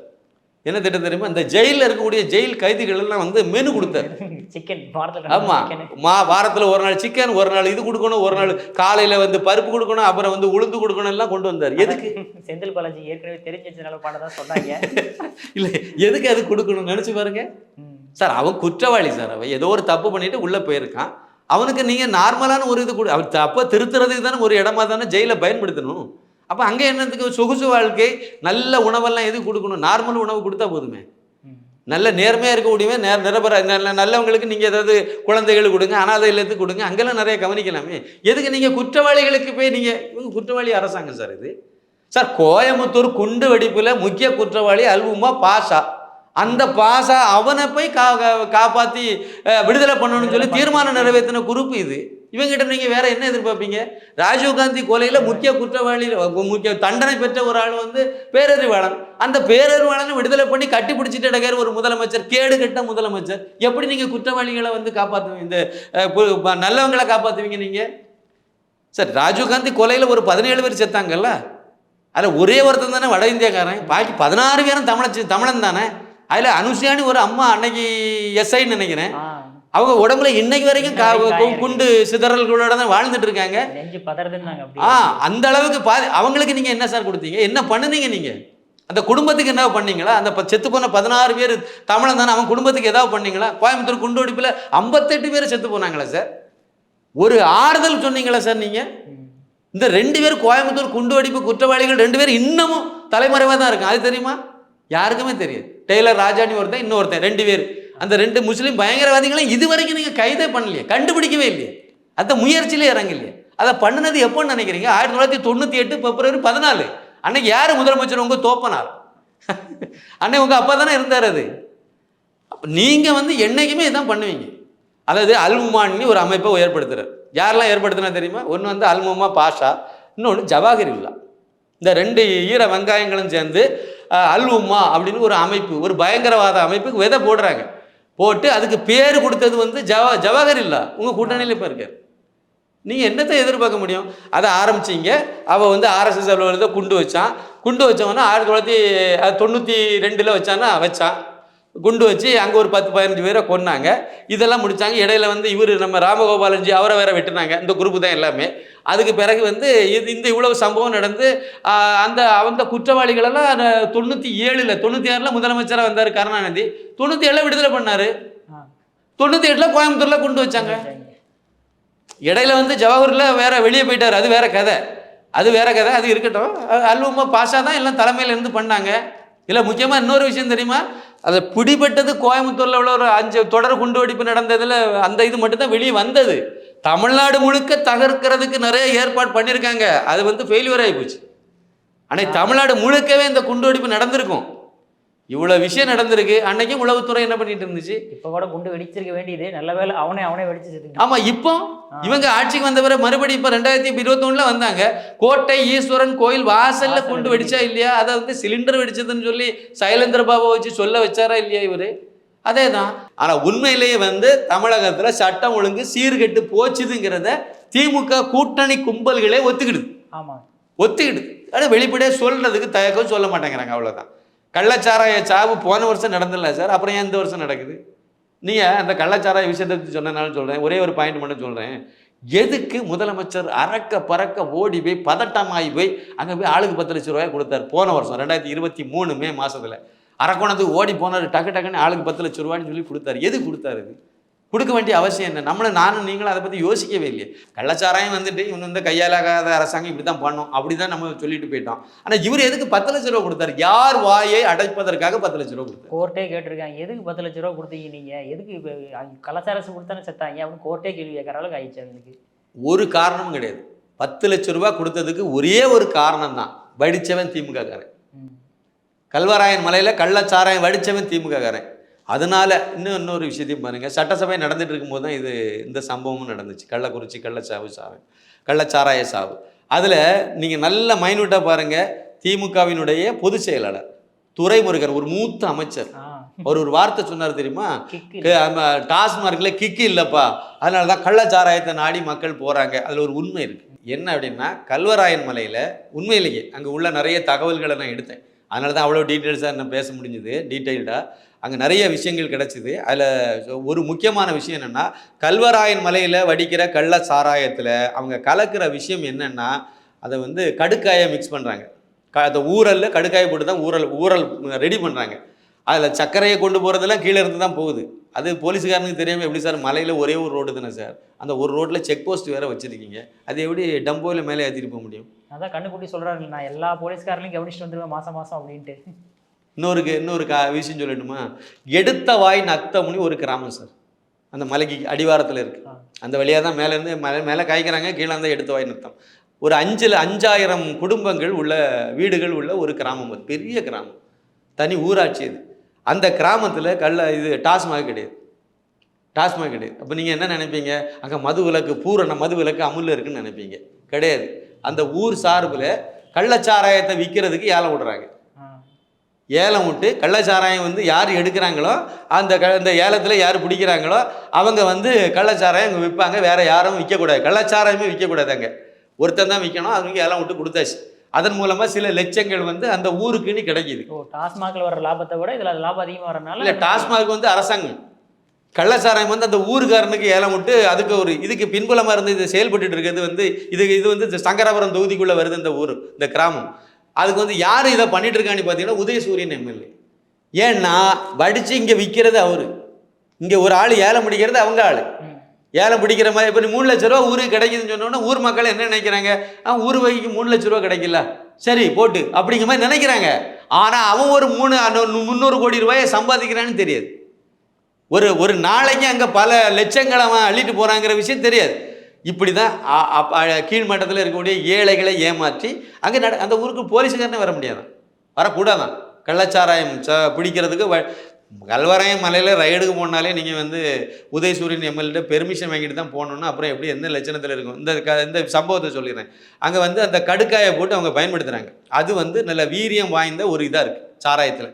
என்ன திட்டம் தெரியுமா? இந்த ஜெயிலில் இருக்கக்கூடிய ஜெயில் கைதிகள் எல்லாம் வந்து மெனு கொடுத்தார். சிக்கன் ஆமாம் சிக்கன் மா வாரத்தில் ஒரு நாள் சிக்கன் ஒரு நாள் இது கொடுக்கணும் ஒரு நாள் காலையில் வந்து பருப்பு கொடுக்கணும் அப்புறம் வந்து உளுந்து கொடுக்கணும் எல்லாம் கொண்டு வந்தார். எதுக்கு? செந்தில் பாலாஜி ஏற்கனவே தெரிஞ்சு வச்சனால பாடதான் சொன்னாங்க. இல்லை எதுக்கு அது கொடுக்கணும் நினச்சி பாருங்க. சார் அவன் குற்றவாளி சார். அவன் ஏதோ ஒரு தப்பு பண்ணிட்டு உள்ளே போயிருக்கான். அவனுக்கு நீங்கள் நார்மலான ஒரு இது கொடு அவர் தப்பை திருத்துறதுக்கு தானே ஒரு இடமா தானே ஜெயிலை பயன்படுத்தணும். அப்போ அங்கே என்னத்துக்கு? சொகுசு வாழ்க்கை நல்ல உணவெல்லாம் எதுக்கு கொடுக்கணும்? நார்மல் உணவு கொடுத்தா போதுமே. நல்ல நேர்மையாக இருக்கக்கூடியவே நேர நிரபர நல்ல நல்லவங்களுக்கு நீங்கள் ஏதாவது குழந்தைகள் கொடுங்க அனாதை இல்லத்துக்கு கொடுங்க அங்கெல்லாம் நிறைய கவனிக்கலாமே. எதுக்கு நீங்கள் குற்றவாளிகளுக்கு போய் நீங்கள் இவங்க குற்றவாளி அரசாங்கம் சார் இது? சார் கோயம்புத்தூர் குண்டு வெடிப்பில் முக்கிய குற்றவாளி அல்வுமா பாஷா. அந்த பாஷா அவனை போய் கா கா- காப்பாத்தி அஹ், விடுதலை பண்ணணும்னு சொல்லி தீர்மானம் நிறைவேற்றின குரூப் இது. இவங்கிட்ட நீங்கள் வேற என்ன எதிர்பார்ப்பீங்க? ராஜீவ்காந்தி கொலையில் முக்கிய குற்றவாளி முக்கிய தண்டனை பெற்ற ஒரு ஆள் வந்து பேரறிவாளன். அந்த பேரறிவாளனை விடுதலை பண்ணி கட்டி பிடிச்சிட்டு இடக்காரு ஒரு முதலமைச்சர் கேடு கட்ட முதலமைச்சர். எப்படி நீங்கள் குற்றவாளிகளை வந்து காப்பாற்றுவீங்க இந்த நல்லவங்களை காப்பாற்றுவீங்க நீங்கள் சார் ராஜீவ்காந்தி கொலையில் ஒரு பதினேழு பேர் செத்தாங்கல்ல? அதில் ஒரே ஒருத்தன் தானே வட இந்தியாக்காரன். பாக்கி பதினாறு பேரும் தமிழ தமிழன் தானே. அதில் அனுஷியானி ஒரு அம்மா அன்னைக்கு எஸ்ஐன்னு நினைக்கிறேன். அவங்க உடம்புல இன்னைக்கு வரைக்கும் குண்டு சிதறல்களோட தான் வாழ்ந்துட்டு இருக்காங்க. ஆ அந்த அளவுக்கு பாதி அவங்களுக்கு நீங்க என்ன சார் கொடுத்தீங்க? என்ன பண்ணுனீங்க நீங்க? அந்த குடும்பத்துக்கு என்ன பண்ணீங்களா? அந்த செத்து போன பதினாறு பேர் தமிழன் தானே அவன் குடும்பத்துக்கு ஏதாவது பண்ணீங்களா? கோயம்புத்தூர் குண்டு வெடிப்பில் ஐம்பத்தெட்டு பேர் செத்து போனாங்களா சார்? ஒரு ஆறுதல் சொன்னீங்களா சார் நீங்க? ம். இந்த ரெண்டு பேர் கோயம்புத்தூர் குண்டு வெடிப்பு குற்றவாளிகள் ரெண்டு பேர் இன்னமும் தலைமறைவாக தான் இருக்காங்க. அது தெரியுமா? யாருக்குமே தெரியாது. டெய்லர் ராஜானி ஒருத்தன் இன்னொருத்தன் ரெண்டு பேர். அந்த ரெண்டு முஸ்லீம் பயங்கரவாதிகளையும் இது வரைக்கும் நீங்கள் கைதே பண்ணலையே கண்டுபிடிக்கவே இல்லையே. அந்த முயற்சியிலே இறங்கலையே. அதை பண்ணுனது எப்போன்னு நினைக்கிறீங்க? ஆயிரத்தி தொள்ளாயிரத்தி தொண்ணூற்றி எட்டு பிப்ரவரி பதினாலு. அன்னைக்கு யார் முதலமைச்சர்? உங்கள் தோப்பனார். அன்னைக்கு உங்கள் அப்பா தானே இருந்தார் அது. நீங்கள் வந்து என்னைக்குமே இதான் பண்ணுவீங்க. அதாவது அல்முமான்னு ஒரு அமைப்பை ஏற்படுத்துகிறார் யாரெல்லாம் ஏற்படுத்தினா தெரியுமா? ஒன்று வந்து அல்முமா பாஷா இன்னொன்று ஜவாஹிருல்லா இந்த ரெண்டு ஈர வெங்காயங்களும் சேர்ந்து அல் உம்மா அப்படின்னு ஒரு அமைப்பு ஒரு பயங்கரவாத அமைப்புக்கு விதை போடுறாங்க. போட்டு அதுக்கு பேர் கொடுத்தது வந்து ஜவா ஜவஹர் இல்லா உங்கள் கூட்டணியில் இப்போ இருக்கார். நீங்கள் என்னத்தை எதிர்பார்க்க முடியும்? அதை ஆரம்பிச்சீங்க. அவள் வந்து ஆர்எஸ்எஸ் அலுவலகத்தை குண்டு வச்சான். குண்டு வச்சவொன்னே ஆயிரத்தி தொள்ளாயிரத்தி தொண்ணூற்றி ரெண்டில் வச்சான்னா வச்சான். குண்டு வச்சு அங்கே ஒரு பத்து பதினஞ்சு பேரை கொன்னாங்க. இதெல்லாம் முடிச்சாங்க. இடையில வந்து இவர் நம்ம ராமகோபாலன்ஜி அவரை வேற வெட்டினாங்க. இந்த குரூப்பு தான் எல்லாமே. அதுக்கு பிறகு வந்து இது இந்த இவ்வளவு சம்பவம் நடந்து அந்த அந்த குற்றவாளிகளெல்லாம் தொண்ணூற்றி ஏழில் தொண்ணூற்றி ஆறில் முதலமைச்சராக வந்தார் கருணாநிதி. தொண்ணூற்றி ஏழில் விடுதலை பண்ணார். தொண்ணூற்றி எட்டில் கோயம்புத்தூரில் கொண்டு வச்சாங்க. இடையில வந்து ஜவஹர்ல வேற வெளியே போயிட்டார். அது வேற கதை. அது வேற கதை. அது இருக்கட்டும். அல்வமா பாஷா தான் எல்லாம் தலைமையில இருந்து பண்ணாங்க. இல்லை முக்கியமாக இன்னொரு விஷயம் தெரியுமா? அதை பிடிபட்டது கோயம்புத்தூர்ல உள்ள ஒரு அஞ்சு தொடர் குண்டு வெடிப்பு நடந்ததுல அந்த இது மட்டும்தான் வெளியே வந்தது. தமிழ்நாடு முழுக்க தகர்க்கிறதுக்கு நிறைய ஏற்பாடு பண்ணியிருக்காங்க. அது வந்து ஃபெயிலியர் ஆகி போச்சு. ஆனால் தமிழ்நாடு முழுக்கவே இந்த குண்டு வெடிப்பு நடந்திருக்கும். இவ்வளோ விஷயம் நடந்திருக்கு. அன்னைக்கும் உளவுத்துறை என்ன பண்ணிட்டு இருந்துச்சு? இப்போ கூட குண்டு வெடிச்சிருக்க வேண்டியது. நல்ல வேளை அவனே அவனே வெடிச்சு செத்துக்கிட்டான். ஆமா இப்போ இவங்க ஆட்சிக்கு வந்த பிறகு மறுபடியும் இப்போ ரெண்டாயிரத்தி இருபத்தொன்னுல வந்தாங்க. கோட்டை ஈஸ்வரன் கோயில் வாசல்ல கொண்டு வெடிச்சா இல்லையா? அதை வந்து சிலிண்டர் வெடிச்சதுன்னு சொல்லி சைலேந்திர பாபா வச்சு சொல்ல வச்சாரா இல்லையா இவரு? அதே தான் ஆனா உண்மையிலேயே வந்து தமிழகத்துல சட்டம் ஒழுங்கு சீர்கெட்டு போச்சுதுங்கிறத திமுக கூட்டணி கும்பல்களே ஒத்துக்கிடுது. ஆமாம் ஒத்துக்கிடுது. ஆனால் வெளிப்படையாக சொல்றதுக்கு தயக்கம் சொல்ல மாட்டேங்கிறாங்க. அவ்வளவுதான். கள்ளச்சாராய சாவு போன வருஷம் நடந்தில்ல சார் அப்புறம் ஏன் இந்த வருஷம் நடக்குது? நீங்கள் அந்த கள்ளச்சாராய விஷயத்தை பத்தி சொன்னனாலும் சொல்கிறேன் ஒரே ஒரு பாயிண்ட் மட்டும் சொல்கிறேன் எதுக்கு முதலமைச்சர் அறக்க பறக்க ஓடி போய் பதட்டமாகி போய் அங்கே போய் ஆளுக்கு பத்து லட்ச ரூபாய் கொடுத்தாரு போன வருஷம் ரெண்டாயிரத்தி இருபத்தி மூணு மே மாதத்தில் அரக்கோணத்துக்கு ஓடி போனார் டக்கு டக்குன்னு ஆளுக்கு பத்து லட்ச ரூபான்னு சொல்லி கொடுத்தாரு. எது கொடுத்தாரு கொடுக்க வேண்டிய அவசியம் என்ன? நம்மளை நானும் நீங்களும் அதை பற்றி யோசிக்கவே இல்லையே. கள்ளச்சாராயம் வந்துட்டு இவன் வந்து கையாலாகாத அரசாங்கம் இப்படி தான் பண்ணும் அப்படி தான் நம்ம சொல்லிட்டு போயிட்டோம். ஆனால் இவர் எதுக்கு பத்து லட்ச ரூபா கொடுத்தாரு? யார் வாயை அடைப்பதற்காக பத்து லட்ச ரூபா கொடுத்தாரு? கோர்ட்டே கேட்டிருக்காங்க. எதுக்கு பத்து லட்ச ரூபா கொடுத்தீங்க நீங்க? எதுக்கு கலாச்சாரசு கொடுத்தானே செத்தாங்க? அப்படின்னு கோர்ட்டே கேள்வி கேட்குற அளவுக்கு ஆயிடுச்சு அவங்களுக்கு. ஒரு காரணமும் கிடையாது. பத்து லட்ச ரூபா கொடுத்ததுக்கு ஒரே ஒரு காரணம் தான். வடிச்சவன் திமுக காரன். கல்வராயன் மலையில் கள்ளச்சாராயம் வடிச்சவன் திமுக காரன் அதனால இன்னும் இன்னொரு விஷயத்தையும் பாருங்க. சட்டசபை நடந்துட்டு இருக்கும்போது தான் இது இந்த சம்பவமும் நடந்துச்சு. கள்ளக்குறிச்சி கள்ளச்சாவு சாவு. கள்ளச்சாராய சாவு. அதில் நீங்கள் நல்ல மைனூட்டாக பாருங்க. திமுகவினுடைய பொதுச் செயலாளர் துரைமுருகன் ஒரு மூத்த அமைச்சர். அவர் ஒரு வார்த்தை சொன்னார் தெரியுமா? டாஸ்மார்க்ல கிக்கு இல்லைப்பா. அதனால தான் கள்ளச்சாராயத்தை நாடி மக்கள் போகிறாங்க அதில் ஒரு உண்மை இருக்குது என்ன அப்படின்னா கல்வராயன் மலையில் உண்மையிலேயே அங்கே உள்ள நிறைய தகவல்களை நான் எடுத்தேன். அதனால தான் அவ்வளோ டீட்டெயில்ஸாக என்ன பேச முடிஞ்சுது டீட்டெயில்டாக அங்கே நிறைய விஷயங்கள் கிடச்சிது. அதில் ஒரு முக்கியமான விஷயம் என்னென்னா கல்வராயன் மலையில் வடிக்கிற கள்ள சாராயத்தில் அவங்க கலக்கிற விஷயம் என்னென்னா அதை வந்து கடுக்காயை மிக்ஸ் பண்ணுறாங்க க அந்த ஊரலில் கடுக்காயை போட்டு தான் ஊரல் ஊரல் ரெடி பண்ணுறாங்க அதில் சர்க்கரையை கொண்டு போகிறதெல்லாம் கீழே இருந்து தான் போகுது. அது போலீஸ்காரனுக்கு தெரியாமல் எப்படி சார் மலையில் ஒரே ஒரு ரோடு தானே சார்? அந்த ஒரு ரோட்டில் செக் போஸ்ட் வேறு வச்சுருக்கீங்க. அது எப்படி டம்போவில் மேலே ஏற்றிட்டு போக முடியும்? அதான் கண்ணுக்குட்டி சொல்கிறாரு நான் எல்லா போலீஸ்காரனையும் கவனிச்சுட்டு வந்துருவேன் மாதம் மாதம் அப்படின்ட்டு. இன்னொரு இன்னொரு கா விஷயம் சொல்லட்டுமா? எடுத்த வாய் நத்தமுனி ஒரு கிராமம் சார். அந்த மலைக்கு அடிவாரத்தில் இருக்கு. ஆ. அந்த வழியாக தான் மேலேருந்து மேலே மேலே காய்க்கிறாங்க கீழே இருந்தால் எடுத்த வாய் நத்தம். ஒரு அஞ்சில் அஞ்சாயிரம் குடும்பங்கள் உள்ள வீடுகள் உள்ள ஒரு கிராமம். அது பெரிய கிராமம். தனி ஊராட்சி அது அந்த கிராமத்தில் கள்ள இது டாஸ்மாக் கிடையாது. டாஸ்மாக் கிடையாது. அப்போ நீங்கள் என்ன நினைப்பீங்க? அங்கே மது விலக்கு பூரண மது விலக்கு அமுல்ல இருக்குன்னு நினைப்பீங்க. கிடையாது. அந்த ஊர் சார்பில் கள்ளச்சாராயத்தை விற்கிறதுக்கு ஏலம் விடுறாங்க. ஏலம் விட்டு கள்ளச்சாராயம் வந்து யார் எடுக்கிறாங்களோ அந்த க இந்த ஏலத்தில் யார் பிடிக்கிறாங்களோ அவங்க வந்து கள்ளச்சாராயம் அங்கே விற்பாங்க வேற யாரும் விற்கக்கூடாது. கள்ளச்சாராயமே விற்கக்கூடாது அங்கே. ஒருத்தன் தான் விற்கணும் அவங்க ஏலம் விட்டு கொடுத்தாச்சு. அதன் மூலமாக சில லட்சங்கள் வந்து அந்த ஊருக்குன்னு கிடைக்கிது. ஓ டாஸ்மாக்ல வர லாபத்தை விட இதுல லாபம் அதிகமா வரனால இல்லை டாஸ்மாக் வந்து அரசாங்கம். கள்ளச்சாராயம் வந்து அந்த ஊருக்காரனுக்கு ஏலம் விட்டு அதுக்கு ஒரு இதுக்கு பின்புலமாக இருந்து இது செயல்பட்டுட்டு இருக்கிறது வந்து இது இது வந்து சங்கராபுரம் தொகுதிக்குள்ளே வருது இந்த ஊர் இந்த கிராமம். அதுக்கு வந்து யார் இதை பண்ணிட்டு இருக்கான்னு பார்த்தீங்கன்னா உதயசூரியன் எம்எல்ஏ. ஏன்னா வடித்து இங்கே விற்கிறது அவரு. இங்கே ஒரு ஆள் ஏலம் பிடிக்கிறது அவங்க ஆள். ஏலம் பிடிக்கிற மாதிரி இப்போ மூணு லட்ச ரூபா ஊருக்கு கிடைக்குதுன்னு சொன்னோன்னா ஊர் மக்கள் என்ன நினைக்கிறாங்க? ஆ ஊர் வகைக்கு மூணு லட்ச ரூபா கிடைக்கல. சரி போட்டு. அப்படிங்கிற மாதிரி நினைக்கிறாங்க. ஆனால் அவன் ஒரு மூணு முந்நூறு கோடி ரூபாயை சம்பாதிக்கிறான்னு தெரியாது. ஒரு ஒரு நாளைக்கு அங்கே பல லட்சங்களை அவன் அள்ளிட்டு போகிறாங்கிற விஷயம் தெரியாது. இப்படி தான் கீழ்மட்டத்தில் இருக்கக்கூடிய ஏழைகளை ஏமாற்றி அங்கே நட அந்த ஊருக்கு போலீஸுக்காரனே வர முடியாதான் வரக்கூடாதான் கள்ளச்சாராயம் ச பிடிக்கிறதுக்கு வ கல்வராயம் மலையில் ரைடுக்கு போனாலே நீங்கள் வந்து உதயசூரியன் எம்எல்ஏ பெர்மிஷன் வாங்கிட்டு தான் போகணுன்னா அப்புறம் எப்படி எந்த லட்சணத்தில் இருக்கும்? இந்த க இந்த சம்பவத்தை சொல்லிடுறேன். அங்கே வந்து அந்த கடுக்காயை போட்டு அவங்க பயன்படுத்துகிறாங்க அது வந்து நல்ல வீரியம் வாய்ந்த ஒரு இதாக இருக்குது சாராயத்தில்.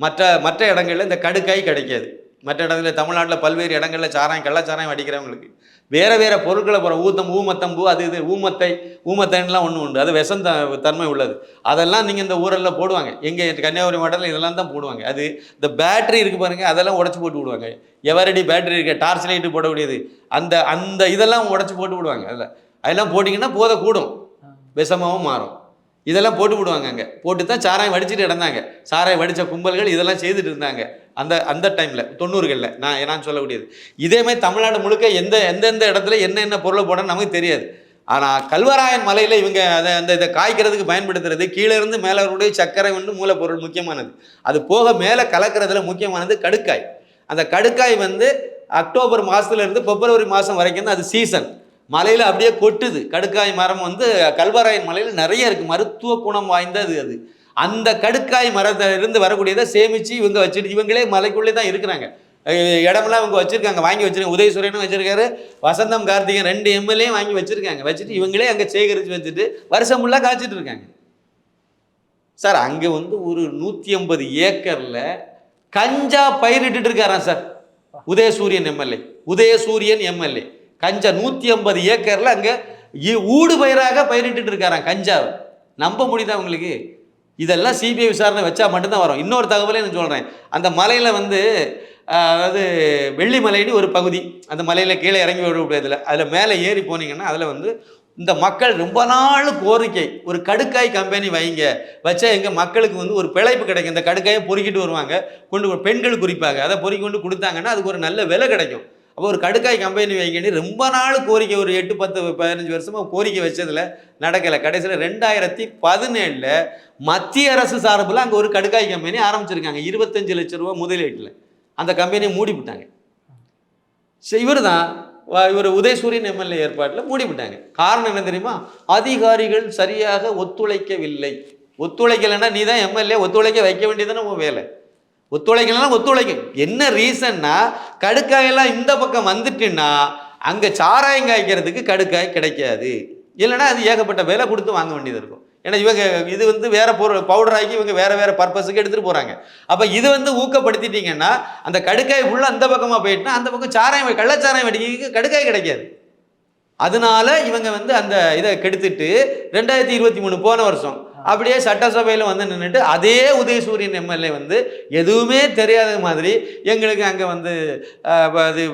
மற்ற மற்ற இடங்களில் இந்த கடுக்காய் கிடைக்காது. மற்ற இடத்துல தமிழ்நாட்டில் பல்வேறு இடங்களில் சாராயம் கள்ளச்சாராயம் அடிக்கிறவங்களுக்கு. வேறு வேறு பொருட்களை போகிற ஊத்தம் ஊமத்தம்பூ அது இது ஊமத்தை ஊமத்தைன்லாம் ஒன்று உண்டு. அது விஷம் த தன்மை உள்ளது. அதெல்லாம் நீங்கள் இந்த ஊரில் போடுவாங்க. எங்கள் கன்னியாகுமரி மாவட்டத்தில் இதெல்லாம் தான் போடுவாங்க. அது இந்த பேட்டரி இருக்குது பாருங்கள் அதெல்லாம் உடச்சி போட்டு விடுவாங்க. எவரடி பேட்டரி இருக்க டார்ச் லைட்டு போடக்கூடியது. அந்த அந்த இதெல்லாம் உடச்சி போட்டு விடுவாங்க. அதில் அதெல்லாம் போட்டிங்கன்னா போதை கூடும். விஷமாகவும் மாறும். இதெல்லாம் போட்டு விடுவாங்க அங்கே. போட்டு தான் சாராயம் வடிச்சிட்டு இடந்தாங்க சாராயம் வடித்த கும்பல்கள் இதெல்லாம் செய்துட்டு இருந்தாங்க. அந்த அந்த டைமில் தொண்ணூறுகளில் நான் நான் சொல்லக்கூடியது இதே மாதிரி தமிழ்நாடு முழுக்க எந்த எந்தெந்த இடத்துல என்னென்ன பொருளை போடணும்னு நமக்கு தெரியாது. ஆனால் கல்வராயன் மலையில் இவங்க அதை அந்த இதை காய்க்கிறதுக்கு பயன்படுத்துறது கீழே இருந்து மேலே வரக்கூடிய சர்க்கரை வந்து மூலப்பொருள் முக்கியமானது. அது போக மேலே கலக்கிறதுல முக்கியமானது கடுக்காய். அந்த கடுக்காய் வந்து அக்டோபர் மாதத்துலேருந்து பிப்ரவரி மாதம் வரைக்கும் தான் அது சீசன் மலையில் அப்படியே கொட்டுது. கடுக்காய் மரம் வந்து கல்வராயன் மலையில் நிறைய இருக்குது மருத்துவ குணம் வாய்ந்தது அது. அந்த கடுக்காய் மரத்தை இருந்து வரக்கூடியதை சேமித்து இவங்க வச்சுட்டு இவங்களே மலைக்குள்ளே தான் இருக்கிறாங்க. இடமெல்லாம் இவங்க வச்சுருக்காங்க. வாங்கி வச்சுருக்காங்க. உதயசூரியனும் வச்சுருக்காரு. வசந்தம் கார்த்திகன் ரெண்டு எம்எல்ஏ வாங்கி வச்சுருக்காங்க. வச்சுட்டு இவங்களே அங்கே சேகரித்து வச்சுட்டு வருஷம் ஃபுல்லாக காய்ச்சிட்டு இருக்காங்க. சார் அங்கே வந்து ஒரு நூற்றி ஐம்பது ஏக்கரில் கஞ்சா பயிரிட்டுட்டு இருக்காராம் sir. Udhayasuriyan MLA. Udhayasuriyan MLA. Ganja நூற்றி ஐம்பது ஏக்கரில் அங்கே ஊடு பயிராக பயிரிட்டு இருக்காராம் கஞ்சாவை. நம்ப முடியுதா உங்களுக்கு? இதெல்லாம் சிபிஐ விசாரணை வச்சா மட்டும்தான் வரும். இன்னொரு தகவலே நான் சொல்கிறேன் அந்த மலையில் வந்து அதாவது அதாவது வெள்ளிமலைன்னு ஒரு பகுதி. அந்த மலையில் கீழே இறங்கி விடக்கூடியதில் அதில் மேலே ஏறி போனீங்கன்னா அதில் வந்து இந்த மக்கள் ரொம்ப நாள் கோரிக்கை. ஒரு கடுக்காய் கம்பெனி வைங்க. வச்சா எங்கள் மக்களுக்கு வந்து ஒரு பிழைப்பு கிடைக்கும். இந்த கடுக்காயை பொறுக்கிட்டு வருவாங்க. கொண்டு பெண்கள் குறிப்பாக. அதை பொறுக்கி கொண்டு கொடுத்தாங்கன்னா அதுக்கு ஒரு நல்ல விலை கிடைக்கும். அப்போ ஒரு கடுக்காய் கம்பெனி வைங்கன்னு ரொம்ப நாள் கோரிக்கை ஒரு எட்டு பத்து பதினஞ்சு வருஷமாக கோரிக்கை வச்சதில் நடக்கலை. கடைசியில் ரெண்டாயிரத்தி பதினேழில் மத்திய அரசு சார்பில் அங்கே ஒரு கடுக்காய் கம்பெனி ஆரம்பிச்சிருக்காங்க. இருபத்தஞ்சு லட்ச ரூபா முதலீட்டில். அந்த கம்பெனியை மூடி விட்டாங்க. சரி இவர் தான் இவர் உதயசூரியன் எம்எல்ஏ ஏற்பாட்டில் மூடி விட்டாங்க. காரணம் என்ன தெரியுமா? அதிகாரிகள் சரியாக ஒத்துழைக்கவில்லை. ஒத்துழைக்கலைன்னா நீ தான் எம்எல்ஏ ஒத்துழைக்க வைக்க வேண்டியதுதானே உன் வேலை. ஒத்துழைக்கலைன்னா ஒத்துழைக்கும் என்ன ரீசன்னா கடுக்காயெல்லாம் இந்த பக்கம் வந்துட்டுன்னா அங்கே சாராயம் காய்க்கிறதுக்கு கடுக்காய் கிடைக்காது. இல்லைன்னா அது ஏகப்பட்ட விலை கொடுத்து வாங்க வேண்டியது இருக்கும். ஏன்னா இவங்க இது வந்து வேற பொருள் பவுடர் ஆக்கி இவங்க வேற வேற பர்பஸுக்கு எடுத்துட்டு போறாங்க. அப்போ இது வந்து ஊக்கப்படுத்திட்டீங்கன்னா அந்த கடுக்காய் ஃபுல்லாக அந்த பக்கமாக போயிட்டுனா அந்த பக்கம் சாராயம் கள்ளச்சாராயம் வெடிக்கிறதுக்கு கடுக்காய் கிடைக்காது. அதனால இவங்க வந்து அந்த இதை கெடுத்துட்டு ரெண்டாயிரத்தி இருபத்தி மூணு போன வருஷம் அப்படியே சட்டசபையில் வந்து நின்றுட்டு அதே உதயசூரியன் எம்எல்ஏ வந்து எதுவுமே தெரியாத மாதிரி எங்களுக்கு அங்கே வந்து இது அது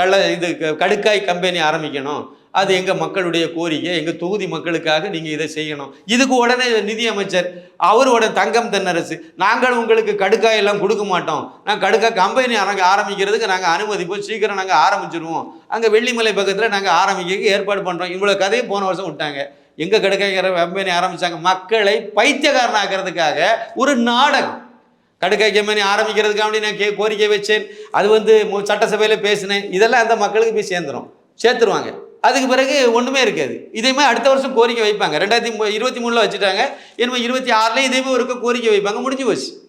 கள்ள இது கடுக்காய் கம்பெனி ஆரம்பிக்கணும். அது எங்கள் மக்களுடைய கோரிக்கை எங்கள் தொகுதி மக்களுக்காக நீங்கள் இதை செய்யணும். இதுக்கு உடனே நிதி அமைச்சர் அவரோட தங்கம் தென்னரசு நாங்கள் உங்களுக்கு கடுக்காய் எல்லாம் கொடுக்க மாட்டோம். நான் கடுக்காய் கம்பெனி ஆரம்பி ஆரம்பிக்கிறதுக்கு நாங்கள் அனுமதிப்போம் சீக்கிரம் நாங்கள் ஆரம்பிச்சிருவோம். அங்கே வெள்ளிமலை பக்கத்தில் நாங்கள் ஆரம்பிக்க ஏற்பாடு பண்ணுறோம் இவ்வளோ கதையை போன வருஷம் விட்டாங்க. எங்கே கடுக்காய்க்கிற கம்பெனி ஆரம்பித்தாங்க மக்களை பைத்தியக்காரனாக்கிறதுக்காக ஒரு நாடகம். கடுக்கை கம்பெனி ஆரம்பிக்கிறதுக்காக நான் கே கோரிக்கை வச்சேன். அது வந்து சட்டசபையில் பேசினேன். இதெல்லாம் அந்த மக்களுக்கு போய் சேர்ந்துடும் சேர்த்துருவாங்க. அதுக்கு பிறகு ஒன்றுமே இருக்காது. இதே அடுத்த வருஷம் கோரிக்கை வைப்பாங்க. ரெண்டாயிரத்தி இருபத்தி மூணில் வச்சுட்டாங்க. இனிமேல் இருபத்தி ஆறுலேயும் இதே மாதிரி கோரிக்கை வைப்பாங்க. முடிஞ்சு போச்சு.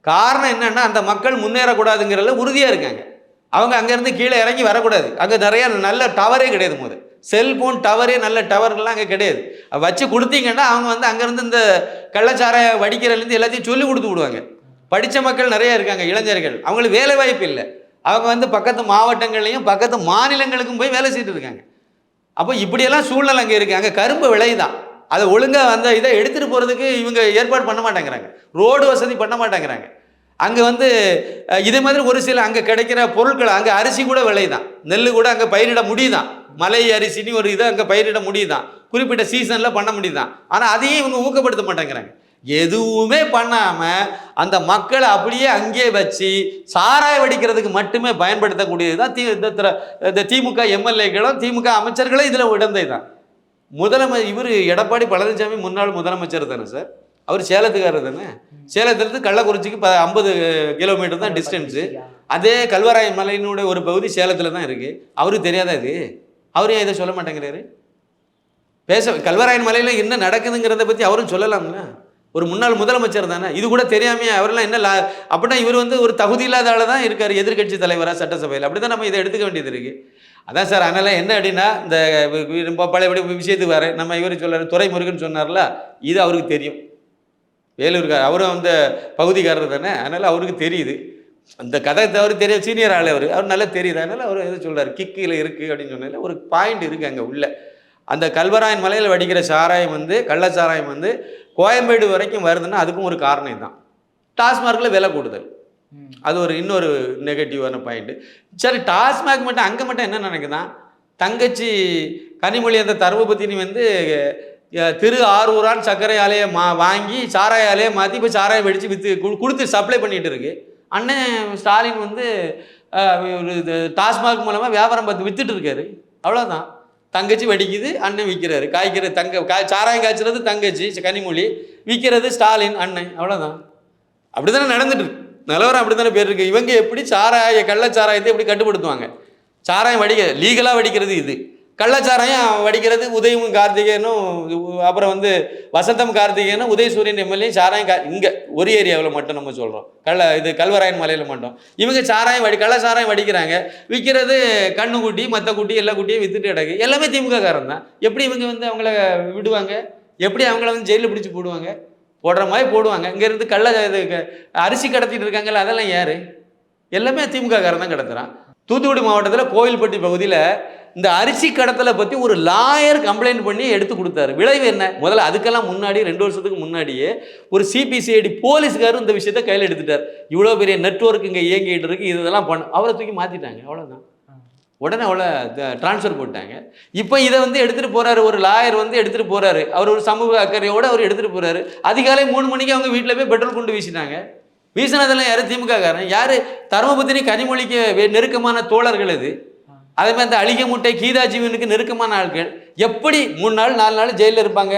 காரணம் என்னென்னா அந்த மக்கள் முன்னேறக்கூடாதுங்கிறதுல உறுதியாக இருக்காங்க. அவங்க அங்கேருந்து கீழே இறங்கி வரக்கூடாது. அங்கே நிறைய நல்ல டவரே கிடையாது முதல். செல்போன் டவரே நல்ல டவர்லாம் அங்கே கிடையாது. வச்சு கொடுத்தீங்கன்னா அவங்க வந்து அங்கேருந்து இந்த கள்ளச்சாராய வடிக்கிறதுலேருந்து எல்லாத்தையும் சொல்லி கொடுத்து விடுவாங்க. படித்த மக்கள் நிறைய இருக்காங்க இளைஞர்கள். அவங்களுக்கு வேலை வாய்ப்பு இல்லை. அவங்க வந்து பக்கத்து மாவட்டங்கள்லையும் பக்கத்து மாநிலங்களுக்கும் போய் வேலை செய்துட்டு இருக்காங்க. அப்போ இப்படியெல்லாம் சூழ்நிலை அங்கே இருக்குது அங்கே கரும்பு விளையுதான் அதை ஒழுங்காக அந்த இதை எடுத்துகிட்டு போகிறதுக்கு இவங்க ஏற்பாடு பண்ண மாட்டேங்கிறாங்க. ரோடு வசதி பண்ண மாட்டேங்கிறாங்க. அங்கே வந்து இதே மாதிரி ஒரு சில அங்கே கிடைக்கிற பொருட்கள் அங்கே அரிசி கூட விளையுதான் நெல் கூட அங்கே பயிரிட முடியுதான். மலை அரிசின்னு ஒரு இதை அங்கே பயிரிட முடியுதான். குறிப்பிட்ட சீசனில் பண்ண முடியுதான். ஆனால் அதையும் இவங்க ஊக்கப்படுத்த மாட்டேங்கிறாங்க. எதுவுமே பண்ணாமல் அந்த மக்களை அப்படியே அங்கேயே வச்சு சாராய வடிக்கிறதுக்கு மட்டுமே பயன்படுத்தக்கூடியது தான் தி இந்த திமுக எம்எல்ஏக்களும் திமுக அமைச்சர்களும் இதில் உடந்தை தான் முதலமை இவர் எடப்பாடி பழனிசாமி முன்னாள் முதலமைச்சர் தானே சார்? அவர் சேலத்துக்காரர் தானே? சேலத்துலேருந்து கள்ளக்குறிச்சிக்கு ப ஐம்பது கிலோமீட்டர் தான் டிஸ்டன்ஸு அதே கல்வராய மலையினுடைய ஒரு பகுதி சேலத்தில் தான் இருக்குது அவருக்கு தெரியாதா இது? அவர் ஏன் இதை சொல்ல மாட்டேங்கிறாரு. பேச கல்வராயன் மலையில் என்ன நடக்குதுங்கிறத பற்றி அவரும் சொல்லலாம்ல. ஒரு முன்னாள் முதலமைச்சர் தானே இது கூட தெரியாமையே அவரெல்லாம் என்ன லா அப்படின்னா இவர் வந்து ஒரு தகுதி இல்லாத ஆள் தான் இருக்கார் எதிர்க்கட்சி தலைவராக சட்டசபையில். அப்படி தான் நம்ம இதை எடுத்துக்க வேண்டியது இருக்குது அதான் சார் அதனால் என்ன அப்படின்னா இந்த வி- வி- ரொம்ப பழையபடி விஷயத்துக்கு வர நம்ம இவர் சொல்கிறார் துரைமுருகன் சொன்னார்ல இது அவருக்கு தெரியும். வேலூர்கார் அவரும் அந்த பகுதிக்காரர் தானே அதனால் அவருக்கு தெரியுது. அந்த கதை தவிர தெரியும் சீனியர் ஆள் அவர். அவர் நல்லா தெரியுது. அதனால் அவர் எது சொல்றாரு. கிக்கில் இருக்குது அப்படின்னு சொன்னதில் ஒரு பாயிண்ட் இருக்குது அங்கே உள்ள. அந்த கல்வராயன் மலையில் வடிக்கிற சாராயம் வந்து கள்ளச்சாராயம் வந்து கோயம்பேடு வரைக்கும் வருதுன்னா அதுக்கும் ஒரு காரணம் தான் டாஸ்மார்க்கில் விலை கூடுதல். அது ஒரு இன்னொரு நெகட்டிவான பாயிண்ட்டு சரி டாஸ்மாக் மட்டும் அங்கே மட்டும் என்ன நினைக்குதான் தங்கச்சி கனிமொழி அந்த தர்மபத்தினி வந்து திரு ஆரூரான் சர்க்கரை ஆலையை மா வாங்கி சாராய ஆலையை மாற்றி இப்போ சாராயம் வெடித்து விற்று கொடுத்து சப்ளை பண்ணிட்டு இருக்கு. அண்ணன் ஸ்டாலின் வந்து ஒரு இது டாஸ்மாக் மூலமாக வியாபாரம் பார்த்து வித்துட்டு இருக்காரு. அவ்வளோதான் தங்கச்சி வடிக்குது அண்ணன் விற்கிறாரு காய்க்கிற தங்க காய் சாராயம் காய்ச்சறது தங்கச்சி கனிமொழி. விற்கிறது ஸ்டாலின் அண்ணன். அவ்வளோதான் அப்படி தானே நடந்துட்டு இருக்கு. நிலவரம் அப்படி தானே பேர் இருக்கு. இவங்க எப்படி சாராய கள்ளச்சாராயத்தை எப்படி கட்டுப்படுத்துவாங்க? சாராயம் வடிக்க லீகலாக வடிக்கிறது இது. கள்ளச்சாராயம் வடிக்கிறது உதயமும் கார்த்திகேயனும் அப்புறம் வந்து வசந்தம் கார்த்திகேயனும் உதயசூரியன் எம்எல்ஏ சாராயம் கா இங்கே ஒரு ஏரியாவில் மட்டும் நம்ம சொல்கிறோம் கள்ள இது கல்வராயன் மலையில் மட்டும். இவங்க சாராயம் வடி கள்ள சாராயம் வடிக்கிறாங்க. விற்கிறது கண்ணு குட்டி மற்ற குட்டி எல்லா குட்டியும் வித்துட்டு கிடக்கு. எல்லாமே திமுக காரன் தான். எப்படி இவங்க வந்து அவங்கள விடுவாங்க? எப்படி அவங்கள வந்து ஜெயிலில் பிடிச்சி போடுவாங்க? போடுற மாதிரி போடுவாங்க. இங்கேருந்து கள்ள இது அரிசி கடத்திட்டு இருக்காங்கல்ல அதெல்லாம் யார்? எல்லாமே திமுக காரன் தான் கடத்துறான். தூத்துக்குடி மாவட்டத்தில் கோவில்பட்டி பகுதியில் இந்த அரிசி கடத்தலை பற்றி ஒரு லாயர் கம்ப்ளைண்ட் பண்ணி எடுத்து கொடுத்தாரு. விளைவு என்ன? முதல்ல அதுக்கெல்லாம் முன்னாடி ரெண்டு வருஷத்துக்கு முன்னாடியே ஒரு சிபிசிஐடி போலீஸ்காரும் இந்த விஷயத்தை கையில் எடுத்துட்டார். இவ்வளோ பெரிய நெட்ஒர்க் இங்கே இயங்கிட்டு இருக்கு இதெல்லாம் பண்ண அவரை தூக்கி மாற்றிட்டாங்க அவ்வளோதான் உடனே அவளை ட்ரான்ஸ்ஃபர் போட்டாங்க. இப்போ இதை வந்து எடுத்துகிட்டு போகிறாரு ஒரு லாயர் வந்து எடுத்துகிட்டு போகிறாரு அவர் ஒரு சமூக அக்கறையோடு அவர் எடுத்துகிட்டு போகிறாரு அதிகாலை மூணு மணிக்கு அவங்க வீட்டில் போய் பெட்ரோல் கொண்டு வீசினாங்க. வீசினதெல்லாம் யார்? திமுக காரன் யார்? தருமபுத்தினி கனிமொழிக்கு நெருக்கமான தோழர்கள் இது. அதே மாதிரி அந்த அழிக முட்டை கீதா ஜீவனுக்கு நெருக்கமான ஆட்கள் எப்படி மூணு நாள் நாலு நாள் ஜெயிலில் இருப்பாங்க?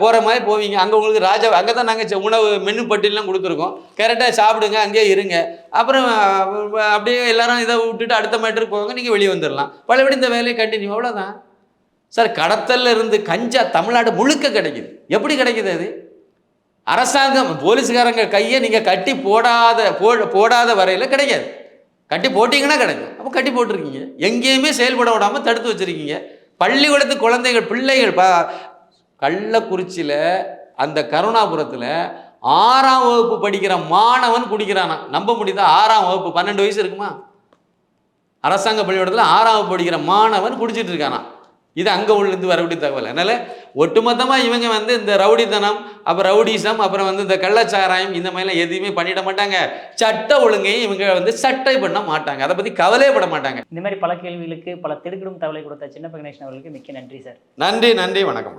போகிற மாதிரி போவீங்க. அங்கே உங்களுக்கு ராஜா அங்கே தான் நாங்கள் உணவு மெனு பட்டியலாம் கொடுத்துருக்கோம். கரெக்டாக சாப்பிடுங்க அங்கேயே இருங்க. அப்புறம் அப்படியே எல்லாரும் இதை விட்டுட்டு அடுத்த மேட்டருக்கு போவாங்க நீங்கள் வெளியே வந்துடலாம் பழையபடி இந்த வேலையை கண்டினியூ அவ்வளோதான் சார் கடத்தல்ல இருந்து கஞ்சா தமிழ்நாடு முழுக்க கிடைக்குது. எப்படி கிடைக்குது அது? அரசாங்கம் போலீஸ்காரங்க கையை நீங்கள் கட்டி போடாத போடாத வரையில் கிடைக்காது. கட்டி போட்டிங்கன்னா கிடைக்கும் அப்போ கட்டி போட்டிருக்கீங்க. எங்கேயுமே செயல்பட விடாமல் தடுத்து வச்சுருக்கீங்க. பள்ளிக்கூடத்து குழந்தைகள் பிள்ளைகள் ப கள்ளக்குறிச்சியில் அந்த கருணாபுரத்தில் ஆறாம் வகுப்பு படிக்கிற மாணவன் குடிக்கிறானா நம்ப முடியுதா? ஆறாம் வகுப்பு. பன்னெண்டு வயசு இருக்குமா? அரசாங்க பள்ளிக்கூடத்தில் ஆறாம் வகுப்பு படிக்கிற மாணவன் குடிச்சிட்டு இருக்கானா இது அங்கே உள்ளிருந்து வரக்கூடிய தகவல். அதனால் ஒட்டுமொத்தமாக இவங்க வந்து இந்த ரவுடித்தனம் அப்புறம் ரவுடிசம் அப்புறம் வந்து இந்த கள்ளச்சாராயம் இந்த மாதிரிலாம் எதுவுமே பண்ணிட மாட்டாங்க. சட்ட ஒழுங்கையும் இவங்க வந்து சட்டை பண்ண மாட்டாங்க. அதை பற்றி கவலையப்பட மாட்டாங்க. இந்த மாதிரி பல கேள்விகளுக்கு பல திடுக்கிடும் தகவலை கொடுத்த சின்ன கணேசன் அவர்களுக்கு மிக்க நன்றி சார். நன்றி நன்றி வணக்கம்.